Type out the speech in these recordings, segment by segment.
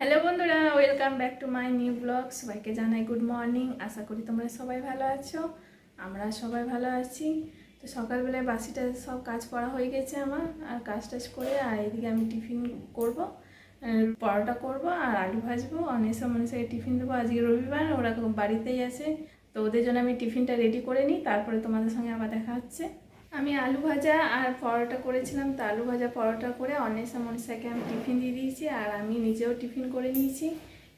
Hello বন্ধুরা, welcome back to my new blog. সবাইকে জানাই গুড মর্নিং। আশা করি তোমরা সবাই ভালো আছো, আমরা সবাই ভালো আছি। তো সকালবেলায় বাসিটা সব কাজ করা হয়ে গেছে আমার, আর কাজ টাজ করে, আর এদিকে আমি টিফিন করব পরোটা করব, আর আলু ভাজবো অনেসা মনীষাকে টিফিন দেবো। আজকে রবিবার, ওরা বাড়িতেই আছে, তো ওদের জন্য আমি টিফিনটা রেডি করে নিই, তারপরে তোমাদের সঙ্গে আবার দেখা হচ্ছে। আমি আলু ভাজা আর পরোটা করেছিলাম, তো আলু ভাজা, পরোটা করে অনেসা মনীষাকে আমি টিফিন দিয়ে দিয়েছি আর আমি নিজেও টিফিন করে নিয়েছি।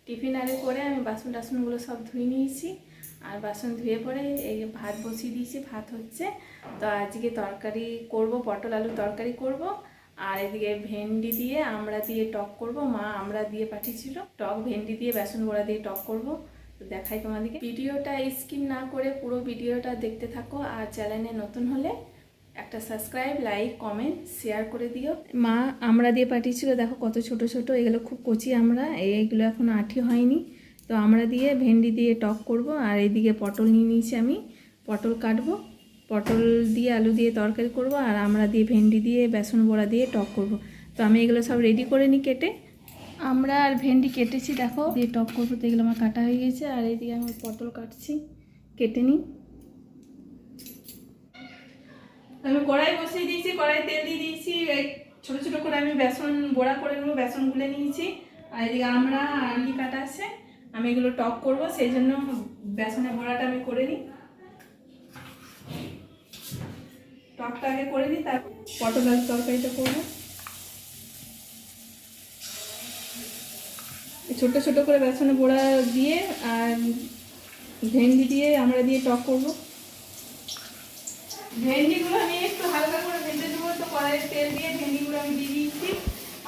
টিফিন আরে করে আমি বাসন টাসনগুলো সব ধুয়ে নিয়েছি আর বাসন ধুয়ে পরে এই ভাত বসিয়ে দিয়েছি, ভাত হচ্ছে। তো আজকে তরকারি করব, পটল আলু তরকারি করব আর এদিকে ভেন্ডি দিয়ে আমরা দিয়ে টক করব, মা আমরা দিয়ে পাঠিয়েছিল। টক, ভেন্ডি দিয়ে বেসন বড়া দিয়ে টক করব। তো দেখাই তোমাদেরকে। ভিডিওটা স্কিপ না করে পুরো ভিডিওটা দেখতে থাকো আর চ্যানেলে নতুন হলে একটা সাবস্ক্রাইব লাইক কমেন্ট শেয়ার করে দিও। মা, আমরা দিয়ে পাঠিয়েছিল, দেখো কত ছোট ছোট, এগুলো খুব কচি আমরা এইগুলো এখন আঠি হয়নি। তো আমরা দিয়ে ভেন্ডি দিয়ে টক করব, আর এইদিকে পটল নিয়ে নিয়েছি আমি। পটল কাটবো, পটল দিয়ে আলু দিয়ে তরকারি করব, আর আমরা দিয়ে ভেন্ডি দিয়ে, বেসন বড়া দিয়ে টক করব। তো আমি এগুলো সব রেডি করে নিই কেটে। আমরা আর ভেন্ডি কেটেছি, দেখো। দিয়ে টক করব, তো এগুলো আমার কাটা হয়ে গেছে, আর এইদিকে আমি পটল কাটছি, কেটে নিই। আমি কড়াই বসিয়ে দিয়েছি কড়াই তেল দিয়ে দিয়েছি ছোট ছোট করে আমি বেসন, বড়া করে নেব, বেসন গুলে নিয়েছি। আর এদিকে আমরা আলু কাটা আছে, আমি এগুলো টক করব, সেই জন্য বেসনের বড়াটা আমি করে নিই। টকটা আগে করে নিই তারপর পটল তরকারিটা করব। ছোট ছোট করে বেসনে বড়া দিয়ে আর ভেন্ডি দিয়ে আমরা দিয়ে টক করব। ভেন্ডিগুলো আমি একটু হালকা করে ভেজে দেবো তো কড়াইয়ের তেল দিয়ে ভেন্ডিগুলো আমি দিয়ে দিয়েছি।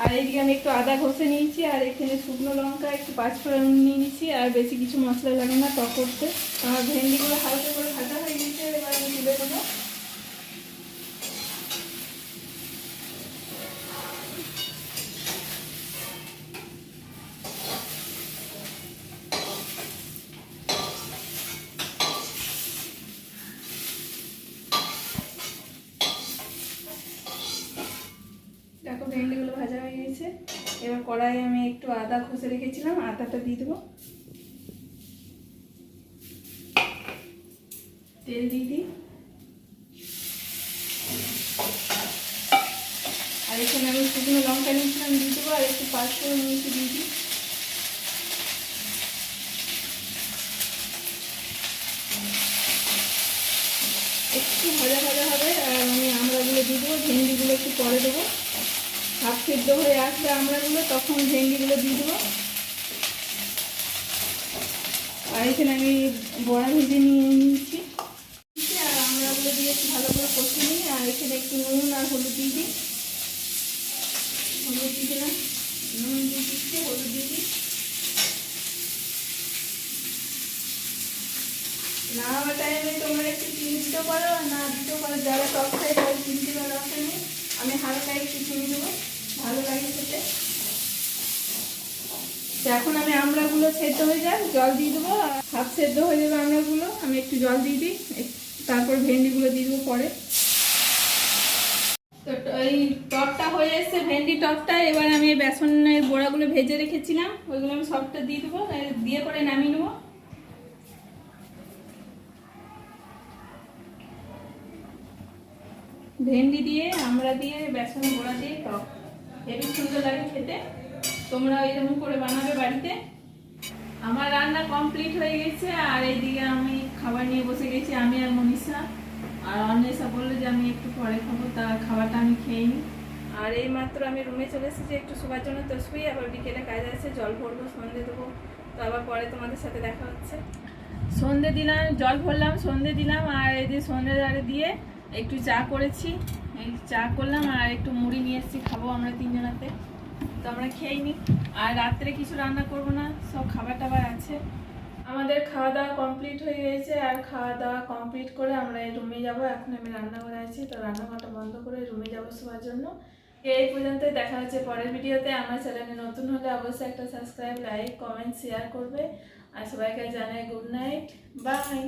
আর এইদিকে আমি একটু আদা ঘষে নিয়েছি, আর এখানে শুকনো লঙ্কা, একটু পাঁচফোড়ন নিয়ে নিয়েছি, আর বেশি কিছু মশলা লাগে না টক করতে। আমার ভেন্ডিগুলো হালকা করে ভাজা হয়ে গেছে, এবার আমি তুলে দেবো দেখো ভেন্ডিগুলো ভাজা হয়ে গেছে। এবার কড়াইয়ে আমি একটু আদা ঘষে রেখেছিলাম, আদাটা দিয়ে দেবো। তেল দিয়ে দিই। আর এখানে আমি শুকনো লঙ্কা নিয়েছিলাম, দিয়ে দেবো, আর একটু পাঁচফোড়ন নিয়েছি, দিয়ে দিই। একটু ভাজা ভাজা হবে, আর আমি আমড়াগুলো দিয়ে দেবো, ভেন্ডিগুলো একটু পরে দেবো। হাফ সিদ্ধ হয়ে আসবে আমড়াগুলো তখন ভেন্ডিগুলো দিয়ে দেবো। আর এখানে আমি বড়া ভেজে নিয়ে নিয়েছি। আর আমড়াগুলো দিয়ে ভালো করে কষে নিই, আর এখানে একটু নুন আর হলুদ দিয়ে দিই। হলুদ দিয়ে দিলাম। নুন দিয়ে দিচ্ছি, হলুদ দিয়ে দিই। না আমার টাইমে তোমরা একটু চিনি দিতে পারো না দিতেও পারো। যারা টক খায় তারা চিনি দেওয়ার দরকার আমি হালকা একটু চিনি দেবো। ভালো লাগে খেতে। এখন আমি আমড়াগুলো সেদ্ধ হয়ে যাক, জল দিয়ে দেবো হাফ সেদ্ধ হয়ে যাবে আমড়াগুলো আমি একটু জল দিয়ে দিই তারপর ভেন্ডিগুলো দিয়ে দেবো পরে। তো এই টকটা হয়ে এসছে, ভেন্ডি টকটা এবার আমি বেসনের বড়াগুলো ভেজে রেখেছিলাম, ওইগুলো আমি সবটা দিয়ে দেবো দিয়ে পরে নামিয়ে নেব। ভেন্ডি দিয়ে, আমরা দিয়ে বেসন গোড়া দিয়ে টক হেবি সুন্দর লাগে খেতে। তোমরা এরকম করে বানাবে বাড়িতে। আমার রান্না কমপ্লিট হয়ে গেছে আর এইদিকে আমি খাবার নিয়ে বসে গেছি আমি আর মনীষা। আর অন্বেষা বলল যে আমি একটু পরে খাব তা খাবারটা আমি খেয়ে নিই। আর এই মাত্র আমি রুমে চলে এসেছি একটু শোবার জন্য তো শুই আবার বিকেলে কাজ আছে জল ভরবো সন্ধে দেবো। তো আবার পরে তোমাদের সাথে দেখা হচ্ছে। সন্ধে দিলাম জল ভরলাম সন্ধে দিলাম আর এই যে সন্ধে দিয়ে একটু চা করেছি। চা করলাম আর একটু মুড়ি নিয়ে এসেছি, খাব আমরা তিনজনাতে। তো আমরা খেয়ে নিই আর রাত্রে কিছু রান্না করব না, সব খাবার টাবার আছে। আমাদের খাওয়া দাওয়া কমপ্লিট হয়ে গেছে, আর খাওয়া দাওয়া কমপ্লিট করে আমরা রুমে যাব। এখন আমি রান্না করে আছি, তো রান্নাঘরটা বন্ধ করে রুমে যাব সবার জন্য। এই পর্যন্ত দেখা হচ্ছে পরের ভিডিওতে। আমার চ্যানেলে নতুন হলে অবশ্যই একটা সাবস্ক্রাইব লাইক কমেন্ট শেয়ার করবে। আর সবাইকে জানাই গুড নাইট বাই